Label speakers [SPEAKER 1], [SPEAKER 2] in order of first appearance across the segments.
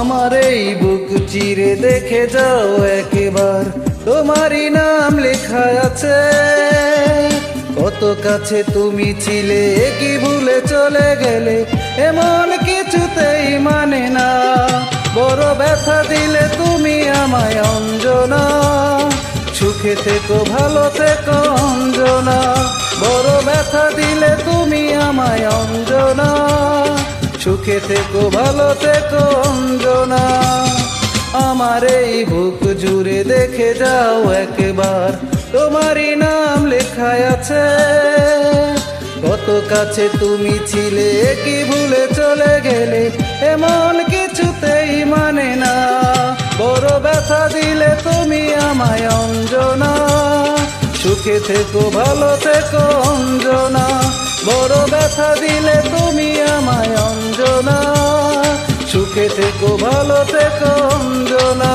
[SPEAKER 1] আমার এই বুক চিরে দেখে যাও একবার। তোমারই নাম লেখা আছে। কত কাছে তুমি ছিলে, কি ভুলে চলে গেলে, এমন কিছুতেই মানে না। বড় ব্যথা দিলে তুমি আমায় অঞ্জনা। সুখে থেকো, ভালো থেকো, অঞ্জনা। বড় ব্যথা দিলে তুমি আমায় অঞ্জনা। সুখে থেকো, ভালো থেকো, অঞ্জনা। আমার এই বুক জুড়ে দেখে যাও একবার। তোমারই নাম লেখা আছে। কত কাছে তুমি ছিলে কি ভুলে চলে গেলে, এমন কিছুতেই মানে না। বড় ব্যথা দিলে তুমি আমায় অঞ্জনা। সুখে থেকো, ভালো থেকো, অঞ্জনা। বড় ব্যথা দিলে তুমি আমায় অঞ্জনা। সুখে থেকো ভালো থেকো অঞ্জনা।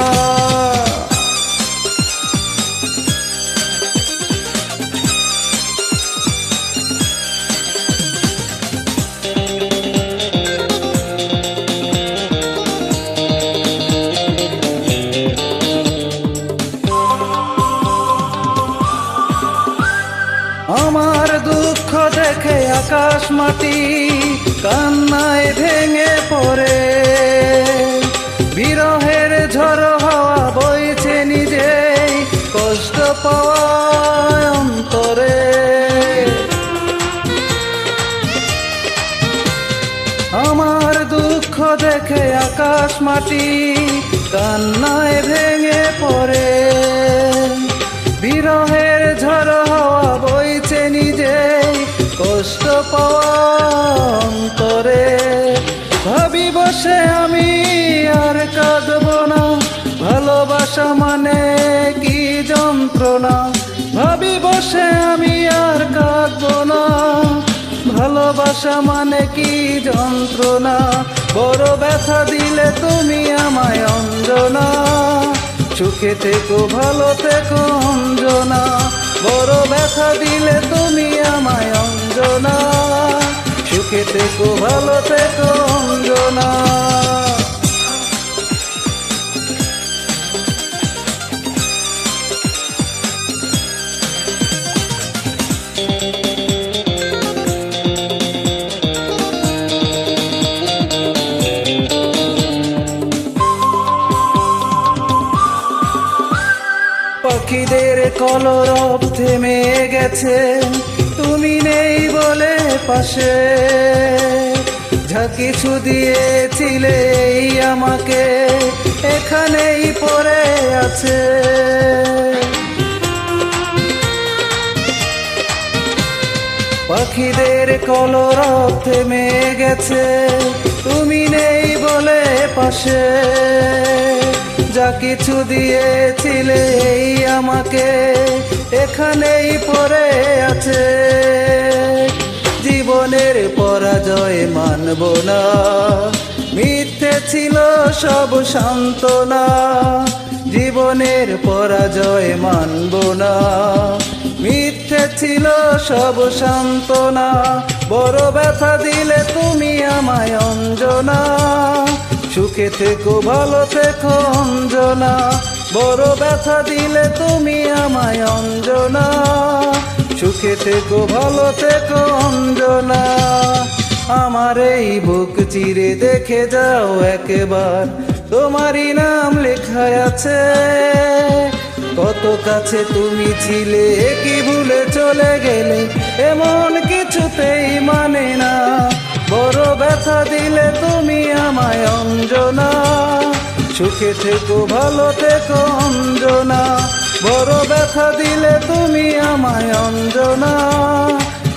[SPEAKER 1] আমার দুঃখ দেখে আকাশ মাটি কান্নায় ভেঙে পড়ে। বিরহের ঝড় হাওয়া বইছে নিজেই কষ্ট পাওয়া অন্তরে। আমার দুঃখ দেখে আকাশ মাটি কান্নায় ভেঙে পড়ে। বিরহের কষ্ট পাওয়া ভাবি বসে আমি আর কাঁদব না। ভালোবাসা মানে কি যন্ত্রণা? ভাবি বসে আমি আর কাঁদব না। ভালোবাসা মানে কি যন্ত্রণা? বড় ব্যথা দিলে তুমি আমায় অঞ্জনা। সুখে থেকো, ভালো থেকো, অঞ্জনা। ব্যথা দিলে তুমি আমায় অঞ্জনা। সুখে থেকো ভালো থেকো অঞ্জনা। কলরব থেমে গেছে। তুমি নেই বলে পাশে। যা কিছু দিয়েছিলে আমাকে এখানেই পড়ে আছে। পাখিদের কলরব থেমে গেছে। তুমি নেই বলে পাশে। যা কিছু দিয়েছিলে এই আমাকে, এখানেই পড়ে আছে। জীবনের পরাজয় মানব না, মিথ্যে ছিল সব সান্ত্বনা। জীবনের পরাজয় মানব না, মিথ্যে ছিল সব সান্ত্বনা। বড় ব্যথা দিলে তুমি আমায় অঞ্জনা। সুখে থেকো, ভালো থেকো, অঞ্জনা। বড় ব্যথা দিলে তুমি আমায় অঞ্জনা। সুখে থেকো, ভালো থেকো, অঞ্জনা। আমার এই বুক চিরে দেখে যাও একবার। তোমারই নাম লেখা আছে। কত কাছে তুমি ছিলে কি ভুলে চলে গেলে? এমন কিছুতেই মানে না। বড় ব্যথা দিলে তুমি অঞ্জনা। সুখে থেকো, ভালো থেকো অঞ্জনা। বড় ব্যথা দিলে তুমি আমায় অঞ্জনা।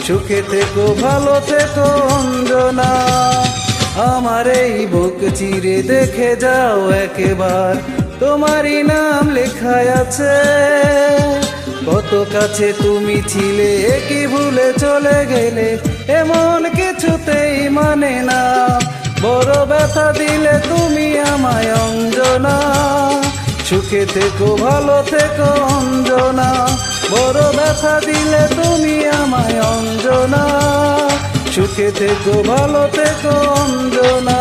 [SPEAKER 1] সুখে থেকো, ভালো থেকো অঞ্জনা। আমার এই বুক চিরে দেখে যাও একেবার। তোমারই নাম লেখা আছে। কত কাছে তুমি ছিলে কি ভুলে চলে গেলে? এমন কিছুতেই মানে দিলে তুমি আমায় অঞ্জনা। সুখে থেকো, ভালো থেকো, অঞ্জনা। বড় ব্যথা দিলে তুমি আমায় অঞ্জনা। সুখে থেকো, ভালো থেকো, অঞ্জনা।